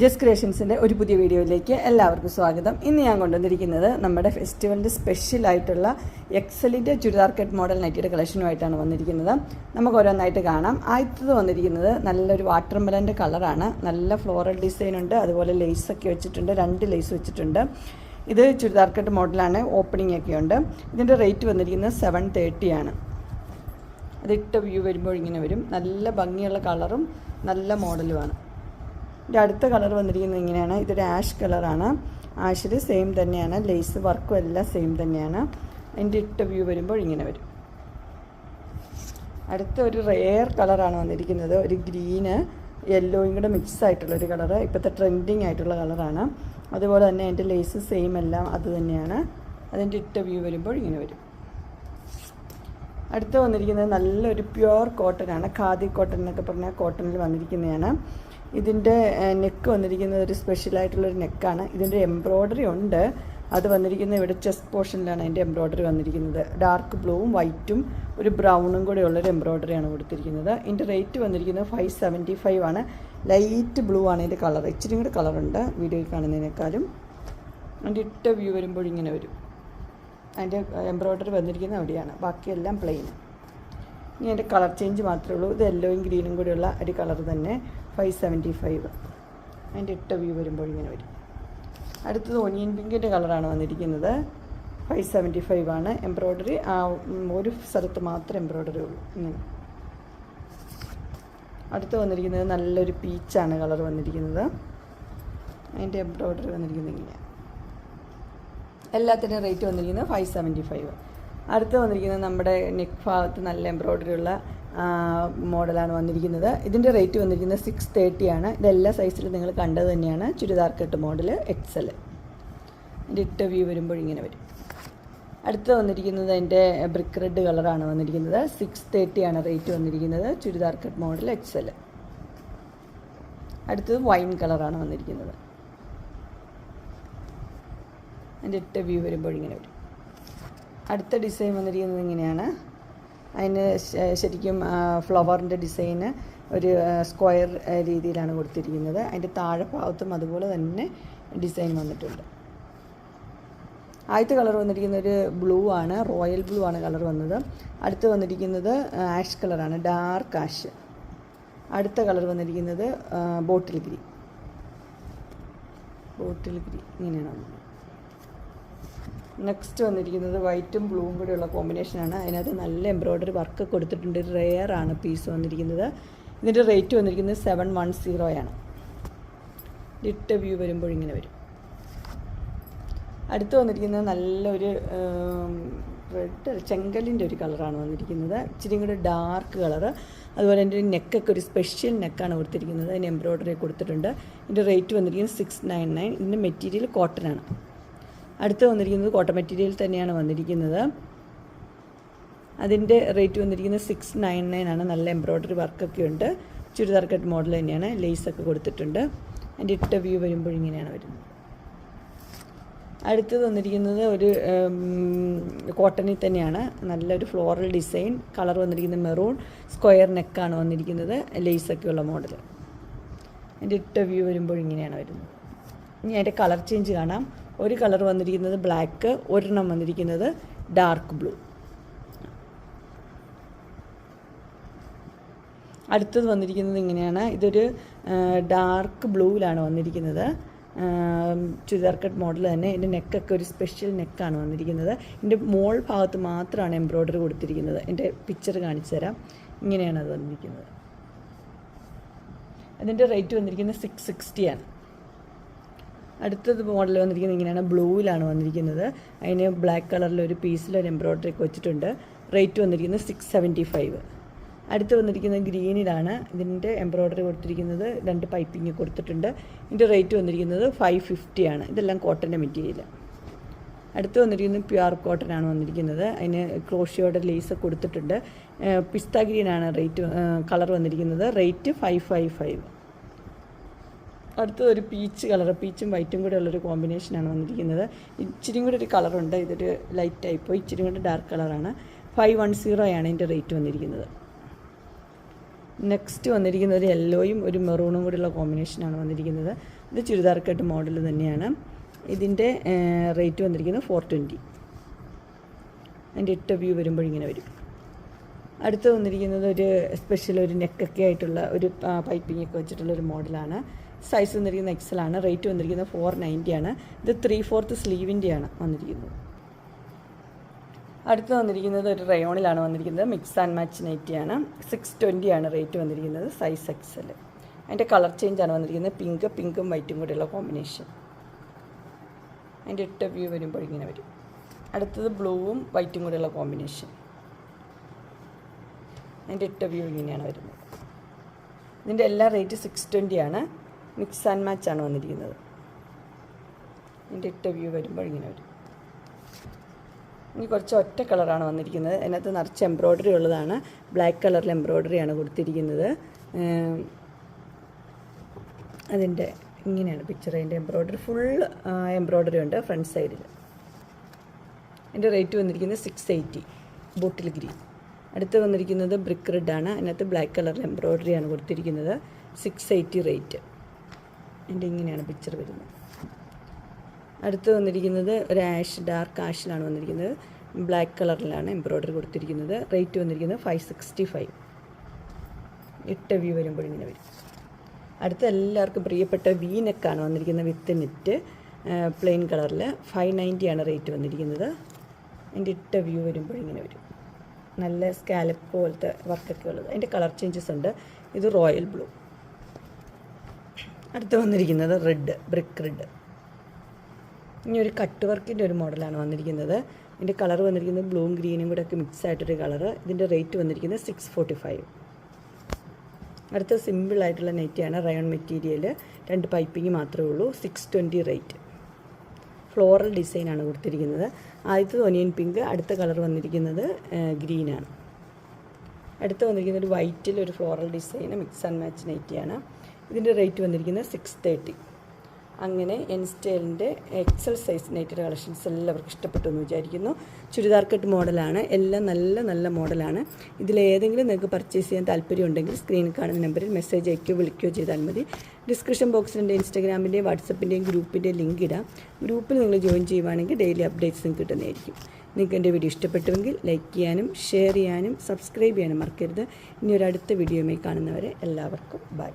ജസ് ക്രിയേഷൻസിന്റെ ഒരു പുതിയ വീഡിയോയിലേക്ക് എല്ലാവർക്കും സ്വാഗതം. ഇന്ന് ഞാൻ കൊണ്ടുവന്നിരിക്കുന്നത് നമ്മുടെ ഫെസ്റ്റിവലിന്റെ സ്പെഷ്യൽ ആയിട്ടുള്ള എക്സലിന്റെ ചുരിദാർ കട്ട് മോഡൽ നൈറ്റിയുടെ കളക്ഷനുമായിട്ടാണ് വന്നിരിക്കുന്നത്. നമുക്ക് ഓരോന്നായിട്ട് കാണാം. ആദ്യത്തത് വന്നിരിക്കുന്നത് നല്ലൊരു വാട്ടർ മെലന്റെ കളറാണ് നല്ല ഫ്ലോറൽ ഡിസൈൻ ഉണ്ട്. അതുപോലെ ലേസൊക്കെ വെച്ചിട്ടുണ്ട്. രണ്ട് ലേസ് വെച്ചിട്ടുണ്ട്. ഇത് ചുരിദാർ കട്ട് മോഡലാണ് ഓപ്പണിംഗ് ഒക്കെ ഉണ്ട്. ഇതിന്റെ റേറ്റ് വന്നിരിക്കുന്നത് സെവൻ തേർട്ടിയാണ് അതിട്ട വ്യൂ വരുമ്പോൾ ഇങ്ങനെ വരും. നല്ല ഭംഗിയുള്ള കളറും നല്ല മോഡലുമാണ് ഇതിന്റെ അടുത്ത കളർ വന്നിരിക്കുന്നത് ഇങ്ങനെയാണ്. ഇതൊരു ആഷ് കളറാണ്. ആഷിൽ സെയിം തന്നെയാണ്. ലേസ് വർക്കും എല്ലാം സെയിം തന്നെയാണ്. അതിന്റെ ഇട്ട വ്യൂ വരുമ്പോൾ ഇങ്ങനെ വരും. അടുത്ത ഒരു റെയർ കളറാണ് വന്നിരിക്കുന്നത്. ഒരു ഗ്രീന് യെല്ലോയും കൂടെ മിക്സ് ആയിട്ടുള്ള ഒരു കളറ് ഇപ്പോഴത്തെ ട്രെൻഡിങ് ആയിട്ടുള്ള കളറാണ് അതുപോലെ തന്നെ അതിന്റെ ലേസ് സെയിം എല്ലാം അത് തന്നെയാണ്. അതിന്റെ ഇട്ട വ്യൂ വരുമ്പോൾ ഇങ്ങനെ വരും. അടുത്ത് വന്നിരിക്കുന്നത് നല്ലൊരു പ്യുവർ കോട്ടനാണ്. ഖാദി കോട്ടൺ എന്നൊക്കെ പറഞ്ഞാൽ കോട്ടണിൽ വന്നിരിക്കുന്നതാണ്. ഇതിന്റെ നെക്ക് വന്നിരിക്കുന്നത് ഒരു സ്പെഷ്യലായിട്ടുള്ളൊരു നെക്കാണ്. ഇതിന്റെ എംബ്രോയ്ഡറി ഉണ്ട്. അത് വന്നിരിക്കുന്നത് ഇവിടെ ചെസ്റ്റ് പോർഷനിലാണ് അതിന്റെ എംബ്രോയ്ഡറി വന്നിരിക്കുന്നത്. ഡാർക്ക് ബ്ലൂവും വൈറ്റും ഒരു ബ്രൗണും കൂടെ ഉള്ളൊരു എംബ്രോയ്ഡറിയാണ് കൊടുത്തിരിക്കുന്നത്. ഇതിന്റെ റേറ്റ് വന്നിരിക്കുന്നത് ഫൈവ് സെവന്റി ഫൈവ് ആണ്. ലൈറ്റ് ബ്ലൂ ആണ് ഇതിന്റെ കളർ ഇച്ചിരി കൂടെ കളറുണ്ട് വീഡിയോയിൽ കാണുന്നതിനേക്കാളും. അതിന്റെ ഇട്ട വ്യൂ വരുമ്പോൾ ഇങ്ങനെ വരും. അതിന്റെ എംബ്രോയ്ഡറി വന്നിരിക്കുന്നത് അവിടെയാണ്. ബാക്കിയെല്ലാം പ്ലെയിൻ ഇനി അതിന്റെ കളർ ചേഞ്ച് മാത്രമേ ഉള്ളൂ. ഇത് യെല്ലോയും ഗ്രീനും കൂടെയുള്ള ഒരു കളർ തന്നെ ഫൈവ് സെവന്റി ഫൈവ് അതിന്റെ ഇട്ട വ്യൂ വരുമ്പോൾ ഇങ്ങനെ വരും. അടുത്തത് ഒനിയൻ പിങ്കിന്റെ കളറാണ് വന്നിരിക്കുന്നത്. ഫൈവ് സെവന്റി ഫൈവ് ആണ് എംബ്രോയ്ഡറി. ആ ഒരു സ്ഥലത്ത് മാത്രം എംബ്രോയ്ഡറി ഉള്ളൂ. ഇങ്ങനെ. അടുത്ത് വന്നിരിക്കുന്നത് നല്ലൊരു പീച്ചാണ് കളർ വന്നിരിക്കുന്നത്. അതിന്റെ എംബ്രോയ്ഡറി വന്നിരിക്കുന്നത് ഇങ്ങനെയാണ്. എല്ലാത്തിനും റേറ്റ് വന്നിരിക്കുന്നത് ഫൈവ് സെവന്റി ഫൈവ് അടുത്ത് വന്നിരിക്കുന്നത് നമ്മുടെ നെക്ക് ഭാഗത്ത് നല്ല എംബ്രോയ്ഡറി ഉള്ള മോഡലാണ് വന്നിരിക്കുന്നത്. ഇതിന്റെ റേറ്റ് വന്നിരിക്കുന്നത് സിക്സ് തേർട്ടി ആണ്. ഇതെല്ലാ സൈസിലും നിങ്ങൾ കണ്ടത് തന്നെയാണ്. ചുരിദാർ കട്ട് മോഡൽ എക്സൽ എന്റെ ഇട്ട വ്യൂ വരുമ്പോൾ ഇങ്ങനെ വരും. അടുത്ത് വന്നിരിക്കുന്നത് എന്റെ ബ്രിക്ക് റെഡ് കളറാണ് വന്നിരിക്കുന്നത്. സിക്സ് തേർട്ടി ആണ് റേറ്റ് വന്നിരിക്കുന്നത്. ചുരിദാർ കട്ട് മോഡൽ എക്സൽ അടുത്തത് വൈൻ കളറാണ് വന്നിരിക്കുന്നത്. അതിന്റെ ഇട്ട വ്യൂ വരുമ്പോൾ ഇങ്ങനെ വരും. അടുത്ത ഡിസൈൻ വന്നിരിക്കുന്നത് ഇങ്ങനെയാണ്. അതിന് ശരിക്കും ഫ്ലവറിന്റെ ഡിസൈന് ഒരു സ്ക്വയർ രീതിയിലാണ് കൊടുത്തിരിക്കുന്നത്. അതിന്റെ താഴെ ഭാഗത്തും അതുപോലെ തന്നെ ഡിസൈൻ വന്നിട്ടുണ്ട്. ആദ്യത്തെ കളർ വന്നിരിക്കുന്ന ഒരു ബ്ലൂ ആണ്. റോയൽ ബ്ലൂ ആണ് കളർ വന്നത്. അടുത്ത് വന്നിരിക്കുന്നത് ആഷ് കളറാണ് ഡാർക്ക് ആഷ് അടുത്ത കളർ വന്നിരിക്കുന്നത് ബോട്ടിൽ ഗ്രീൻ ബോട്ടിൽ ഗ്രീൻ ഇങ്ങനെയാണ് വന്നത്. നെക്സ്റ്റ് വന്നിരിക്കുന്നത് വൈറ്റും ബ്ലൂവും കൂടെയുള്ള കോമ്പിനേഷനാണ് അതിനകത്ത് നല്ല എംബ്രോയ്ഡറി വർക്ക് കൊടുത്തിട്ടുണ്ട്. റെയർ ആണ് പീസ് വന്നിരിക്കുന്നത്. ഇതിന്റെ റേറ്റ് വന്നിരിക്കുന്നത് സെവൻ വൺ സീറോയാണ് ഇട്ട വ്യൂ വരുമ്പോൾ ഇങ്ങനെ വരും. അടുത്ത് വന്നിരിക്കുന്നത് നല്ലൊരു റെഡ് ചെങ്കലിന്റെ ഒരു കളറാണ് വന്നിരിക്കുന്നത്. ഇച്ചിരി കൂടെ ഡാർക്ക് കളറ് അതുപോലെ എന്റെ നെക്കൊക്കെ ഒരു സ്പെഷ്യൽ നെക്കാണ് കൊടുത്തിരിക്കുന്നത്. അതിന് എംബ്രോയ്ഡറി കൊടുത്തിട്ടുണ്ട്. ഇതിന്റെ റേറ്റ് വന്നിരിക്കുന്നത് സിക്സ് നയൻ നയൻ ഇതിന്റെ മെറ്റീരിയൽ കോട്ടൺ ആണ്. അടുത്ത് വന്നിരിക്കുന്നത് കോട്ടൺ മെറ്റീരിയൽ തന്നെയാണ് വന്നിരിക്കുന്നത്. അതിന്റെ റേറ്റ് വന്നിരിക്കുന്നത് സിക്സ് നയൻ നയൻ ആണ്. നല്ല എംബ്രോയ്ഡറി വർക്കൊക്കെ ഉണ്ട്. ചുരിദാർ കട്ട് മോഡൽ തന്നെയാണ്. ലേസൊക്കെ കൊടുത്തിട്ടുണ്ട്. അതിന്റെ ഇട്ട വ്യൂ വരുമ്പോൾ ഇങ്ങനെയാണ് വരുന്നത്. അടുത്തത് വന്നിരിക്കുന്നത് ഒരു കോട്ടണിൽ തന്നെയാണ്. നല്ലൊരു ഫ്ലോറൽ ഡിസൈൻ കളർ വന്നിരിക്കുന്നത് മെറൂൺ സ്ക്വയർ നെക്കാണ് വന്നിരിക്കുന്നത്. ലേസൊക്കെ ഉള്ള മോഡൽ അതിന്റെ ഇട്ട വ്യൂ വരുമ്പോൾ ഇങ്ങനെയാണ് വരുന്നത്. ഇനി അതിന്റെ കളർ ചേഞ്ച് കാണാം. ഒരു കളർ വന്നിരിക്കുന്നത് ബ്ലാക്ക് ഒരെണ്ണം വന്നിരിക്കുന്നത് ഡാർക്ക് ബ്ലൂ. അടുത്തത് വന്നിരിക്കുന്നത് ഇങ്ങനെയാണ്. ഇതൊരു ഡാർക്ക് ബ്ലൂവിലാണ് വന്നിരിക്കുന്നത്. ചുരിദാർ കട്ട് മോഡൽ തന്നെ. എന്റെ നെക്കൊക്കെ ഒരു സ്പെഷ്യൽ നെക്കാണ് വന്നിരിക്കുന്നത്. എന്റെ മോൾ ഭാഗത്ത് മാത്രമാണ് എംബ്രോയ്ഡറി കൊടുത്തിരിക്കുന്നത്. എന്റെ പിക്ചർ കാണിച്ചു തരാം. ഇങ്ങനെയാണ് അത് വന്നിരിക്കുന്നത്. അതിന്റെ റേറ്റ് വന്നിരിക്കുന്നത് സിക്സ് സിക്സ്റ്റിയാണ് അടുത്തത് മോഡൽ വന്നിരിക്കുന്നത് ഇങ്ങനെയാണ്. ബ്ലൂവിലാണ് വന്നിരിക്കുന്നത്. അതിന് ബ്ലാക്ക് കളറിൽ ഒരു പീസിൽ ഒരു എംബ്രോയ്ഡറി ഒക്കെ വെച്ചിട്ടുണ്ട്. റേറ്റ് വന്നിരിക്കുന്നത് സിക്സ് സെവന്റി ഫൈവ് അടുത്ത് വന്നിരിക്കുന്നത് ഗ്രീനിലാണ്. ഇതിന്റെ എംബ്രോയ്ഡറി കൊടുത്തിരിക്കുന്നത് രണ്ട് പൈപ്പിംഗ് കൊടുത്തിട്ടുണ്ട്. ഇതിന്റെ റേറ്റ് വന്നിരിക്കുന്നത് ഫൈവ് ഫിഫ്റ്റി ആണ്. ഇതെല്ലാം കോട്ടന്റെ മെറ്റീരിയൽ അടുത്ത് വന്നിരിക്കുന്നത് പ്യുവർ കോട്ടൺ ആണ് വന്നിരിക്കുന്നത്. അതിന് ക്രോഷിയോടെ ലേസ് കൊടുത്തിട്ടുണ്ട്. പിസ്ത ഗ്രീനാണ് റേറ്റ് കളർ വന്നിരിക്കുന്നത്. റേറ്റ് ഫൈവ് ഫൈവ് ഫൈവ് അടുത്തത് ഒരു പീച്ച് കളർ പീച്ചും വൈറ്റും കൂടെ ഉള്ളൊരു കോമ്പിനേഷനാണ് വന്നിരിക്കുന്നത്. ഇച്ചിരി കൂടെ ഒരു കളറുണ്ട് ഇതൊരു ലൈറ്റ് ടൈപ്പ് ഇച്ചിരി കൂടെ ഡാർക്ക് കളറാണ് ഫൈവ് വൺ സീറോ ആണ് ഇതിന്റെ റേറ്റ് വന്നിരിക്കുന്നത്. നെക്സ്റ്റ് വന്നിരിക്കുന്ന ഒരു യെല്ലോയും ഒരു മെറൂണും കൂടിയുള്ള കോമ്പിനേഷനാണ് വന്നിരിക്കുന്നത്. ഇത് ചുരിദാർ കട്ട് മോഡൽ തന്നെയാണ്. ഇതിന്റെ റേറ്റ് വന്നിരിക്കുന്നത് ഫോർ ട്വന്റി അതിന്റെ ഇട്ട വ്യൂ വരുമ്പോൾ ഇങ്ങനെ വരും. അടുത്ത് വന്നിരിക്കുന്നത് ഒരു സ്പെഷ്യൽ ഒരു നെക്കൊക്കെ ആയിട്ടുള്ള ഒരു പൈപ്പിംഗ് ഒക്കെ വെച്ചിട്ടുള്ള ഒരു മോഡലാണ് സൈസ് വന്നിരിക്കുന്ന എക്സലാണ് റേറ്റ് വന്നിരിക്കുന്നത് ഫോർ നയന്റിയാണ് ഇത് ത്രീ ഫോർത്ത് സ്ലീവിന്റെയാണ് വന്നിരിക്കുന്നത്. അടുത്ത് വന്നിരിക്കുന്നത് ഒരു റയോണിലാണ് വന്നിരിക്കുന്നത്. മിക്സ് ആൻഡ് മാച്ച് നൈറ്റിയാണ് സിക്സ് ട്വന്റി ആണ് റേറ്റ് വന്നിരിക്കുന്നത് സൈസ് എക്സൽ അതിന്റെ കളർ ചേഞ്ച് ആണ് വന്നിരിക്കുന്നത് പിങ്ക് പിങ്കും വൈറ്റും കൂടെയുള്ള കോമ്പിനേഷൻ അതിന്റെ ഇട്ട വ്യൂ വരുമ്പോൾ ഇങ്ങനെ വരും. അടുത്തത് ബ്ലൂവും വൈറ്റും കൂടെയുള്ള കോമ്പിനേഷൻ അതിന്റെ ഇട്ട വ്യൂ ഇങ്ങനെയാണ് വരുന്നത്. ഇതിന്റെ എല്ലാ റേറ്റ് സിക്സ് ട്വന്റി ആണ്. മിക്സ് ആൻഡ് ആണ് വന്നിരിക്കുന്നത്. ഇതിന്റെ ഇട്ട വ്യൂ വരുമ്പോൾ ഇങ്ങനെ വരും. ഇനി കുറച്ച് ഒറ്റ കളറാണ് വന്നിരിക്കുന്നത്. അതിനകത്ത് നിറച്ച് എംബ്രോയ്ഡറി ഉള്ളതാണ്. ബ്ലാക്ക് കളറിൽ എംബ്രോയ്ഡറിയാണ് കൊടുത്തിരിക്കുന്നത്. അതിന്റെ ഇങ്ങനെയാണ് പിക്ചർ അതിന്റെ എംബ്രോയ്ഡറി ഫുൾ എംബ്രോയ്ഡറി ഉണ്ട് ഫ്രണ്ട് സൈഡിൽ എന്റെ റേറ്റ് വന്നിരിക്കുന്നത് സിക്സ് എയ്റ്റി ബോട്ടിൽ ഗ്രീൻ. അടുത്ത് വന്നിരിക്കുന്നത് ബ്രിക്ക് റെഡ് ആണ്. അതിനകത്ത് ബ്ലാക്ക് കളറിൽ എംബ്രോയ്ഡറി ആണ് കൊടുത്തിരിക്കുന്നത്. സിക്സ് എയ്റ്റി റേറ്റ് എന്റെ ഇങ്ങനെയാണ് പിക്ചർ വരുന്നത്. അടുത്ത് വന്നിരിക്കുന്നത് ഒരു ആഷ് ഡാർക്ക് ആഷിലാണ് വന്നിരിക്കുന്നത്. ബ്ലാക്ക് കളറിലാണ് എംബ്രോയിഡറി കൊടുത്തിരിക്കുന്നത്. റേറ്റ് വന്നിരിക്കുന്നത് ഫൈവ് സിക്സ്റ്റി ഫൈവ് ഇട്ട വ്യൂ വരുമ്പോൾ ഇങ്ങനെ വരും. അടുത്ത എല്ലാവർക്കും പ്രിയപ്പെട്ട വി നെക്കാണ് വന്നിരിക്കുന്നത് വിത്ത് നെറ്റ് പ്ലെയിൻ കളറിൽ ഫൈവ് നയന്റിയാണ് റേറ്റ് വന്നിരിക്കുന്നത്. അതിന്റെ ഇട്ട വ്യൂ വരുമ്പോൾ ഇങ്ങനെ വരും. നല്ല സ്കാലപ്പ് പോലത്തെ വർക്കൊക്കെ ഉള്ളത്. അതിന്റെ കളർ ചേഞ്ചസ് ഉണ്ട്. ഇത് റോയൽ ബ്ലൂ അടുത്ത് വന്നിരിക്കുന്നത് റെഡ് ബ്രിക്ക് റെഡ് ഇനി ഒരു കട്ട് വർക്കിന്റെ ഒരു മോഡലാണ് വന്നിരിക്കുന്നത്. ഇതിന്റെ കളർ വന്നിരിക്കുന്നത് ബ്ലൂവും ഗ്രീനും കൂടെ ഒക്കെ മിക്സ് ആയിട്ടൊരു കളർ ഇതിന്റെ റേറ്റ് വന്നിരിക്കുന്നത് സിക്സ് ഫോർട്ടി ഫൈവ് അടുത്ത സിമ്പിളായിട്ടുള്ള നെറ്റിയാണ് റയോൺ മെറ്റീരിയൽ രണ്ട് പൈപ്പിംഗ് മാത്രമേ ഉള്ളൂ സിക്സ് ട്വന്റി റേറ്റ് ഫ്ലോറൽ ഡിസൈനാണ് കൊടുത്തിരിക്കുന്നത്. ആദ്യത്തെ ഒനിയൻ പിങ്ക് അടുത്ത കളർ വന്നിരിക്കുന്നത് ഗ്രീനാണ് അടുത്ത് വന്നിരിക്കുന്നത് ഒരു വൈറ്റിൽ ഒരു floral design mix and match നൈറ്റിയാണ്. ഇതിന്റെ റേറ്റ് വന്നിരിക്കുന്നത് സിക്സ് തേർട്ടി അങ്ങനെ എൻ സ്റ്റൈലിന്റെ എക്സൽ സൈസ് നൈറ്റിയുടെ കളക്ഷൻസ് എല്ലാവർക്കും ഇഷ്ടപ്പെട്ടു എന്ന് വിചാരിക്കുന്നു. ചുരിദാർ കട്ട് മോഡലാണ്. എല്ലാം നല്ല നല്ല മോഡലാണ്. ഇതിലേതെങ്കിലും നിങ്ങൾക്ക് പർച്ചേസ് ചെയ്യാൻ താല്പര്യമുണ്ടെങ്കിൽ സ്ക്രീനിൽ കാണുന്ന നമ്പറിൽ മെസ്സേജ് അയക്കുകയോ വിളിക്കുകയോ ചെയ്താൽ മതി. ഡിസ്ക്രിപ്ഷൻ ബോക്സിന്റെ ഇൻസ്റ്റാഗ്രാമിന്റെയും വാട്സപ്പിന്റെയും ഗ്രൂപ്പിന്റെ ലിങ്ക് ഇടാം. ഗ്രൂപ്പിൽ നിങ്ങൾ ജോയിൻ ചെയ്യുവാണെങ്കിൽ ഡെയിലി അപ്ഡേറ്റ്സ് കിട്ടുന്നതായിരിക്കും. നിങ്ങൾക്ക് എന്റെ വീഡിയോ ഇഷ്ടപ്പെട്ടുവെങ്കിൽ ലൈക്ക് ചെയ്യാനും ഷെയർ ചെയ്യാനും സബ്സ്ക്രൈബ് ചെയ്യാനും മറക്കരുത്. ഇനി ഒരു അടുത്ത വീഡിയോയുമായി കാണുന്നവരെ എല്ലാവർക്കും ബൈ